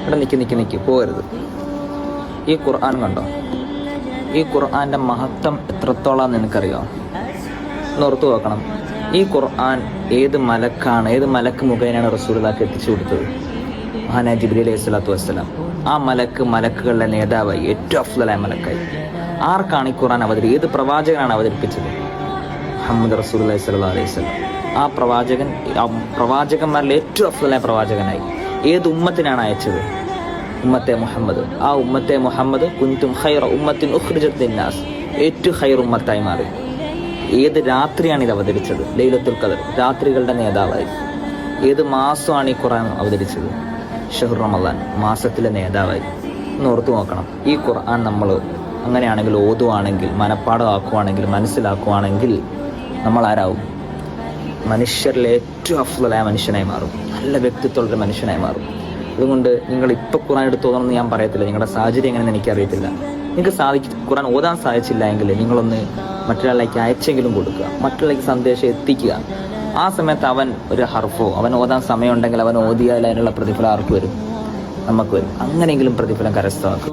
ഇവിടെ നിൽക്കി നിൽക്കി നിൽക്കി പോകരുത്. ഈ ഖുർആൻ കണ്ടോ? ഈ ഖുർആന്റെ മഹത്വം എത്രത്തോളം നിനക്കറിയോ? ഓർത്തു നോക്കണം. ഈ ഖുർആൻ ഏത് മലക്കാണ് ഏത് മലക്ക് മുഖേനയാണ് റസൂലുള്ളാഹിക്ക് എത്തിച്ചു കൊടുത്തത്? മഹാനായ ജിബ്രീൽ അലൈഹി സ്വലാത്തു വസ്സലാം. ആ മലക്ക് മലക്കുകളുടെ നേതാവായി ഏറ്റവും അഫ്ലായ മലക്കായി. ആർക്കാണ് ഈ ഖുർആൻ അവതരി ഏത് പ്രവാചകനാണ് അവതരിപ്പിച്ചത്? മുഹമ്മദ് റസൂൽ അലൈഹി സ്വലാ അലൈഹി സ്വലം ആ പ്രവാചകൻ പ്രവാചകന്മാരിൽ ഏറ്റവും അഫ്ലായ പ്രവാചകനായി. ഏത് ഉമ്മത്തിനാണ് അയച്ചത്? ഉമ്മത്തെ മുഹമ്മദ്. ആ ഉമ്മത്തെ മുഹമ്മദ് കുന്തും ഖൈറ ഉമ്മത്തിൻ ഉഹ്രിജത്തിന്നാസ് ഏറ്റവും ഖൈർ ഉമ്മത്തായി മാറി. ഏത് രാത്രിയാണ് ഇത് അവതരിച്ചത്? ലൈലത്തുൽ ഖദർ രാത്രികളുടെ നേതാവായി. ഏത് മാസമാണ് ഈ ഖുർആൻ അവതരിച്ചത്? ഷഹുർ റമദാൻ മാസത്തിലെ നേതാവായി. ഒന്ന് ഓർത്തു നോക്കണം. ഈ ഖുർആൻ നമ്മൾ അങ്ങനെയാണെങ്കിൽ ഓതുവാണെങ്കിൽ മനപ്പാടമാക്കുവാണെങ്കിൽ മനസ്സിലാക്കുവാണെങ്കിൽ നമ്മൾ ആരാവും മനുഷ്യരിലെ ഏറ്റവും അഫ്ലായ മനുഷ്യനായി മാറും. നല്ല വ്യക്തിത്വമുള്ള മനുഷ്യനായി മാറും. അതുകൊണ്ട് നിങ്ങൾ ഇപ്പൊ ഖുറാൻ എടുത്ത് തോന്നണമെന്ന് ഞാൻ പറയത്തില്ല. നിങ്ങളുടെ സാഹചര്യം എങ്ങനെയെന്ന് എനിക്കറിയത്തില്ല നിങ്ങൾക്ക് സാധിക്കും ഖുറാൻ ഓതാൻ സാധിച്ചില്ല എങ്കിൽ നിങ്ങളൊന്ന് മറ്റൊരാളിലേക്ക് അയച്ചെങ്കിലും കൊടുക്കുക. മറ്റൊരാളിലേക്ക് സന്ദേശം എത്തിക്കുക. ആ സമയത്ത് അവൻ ഒരു ഹർഫോ അവൻ ഓതാൻ സമയമുണ്ടെങ്കിൽ അവൻ ഓതിയാൽ അതിനുള്ള പ്രതിഫലം ആർക്ക് വരും? നമുക്ക് വരും. അങ്ങനെയെങ്കിലും പ്രതിഫലം കരസ്ഥമാക്കും.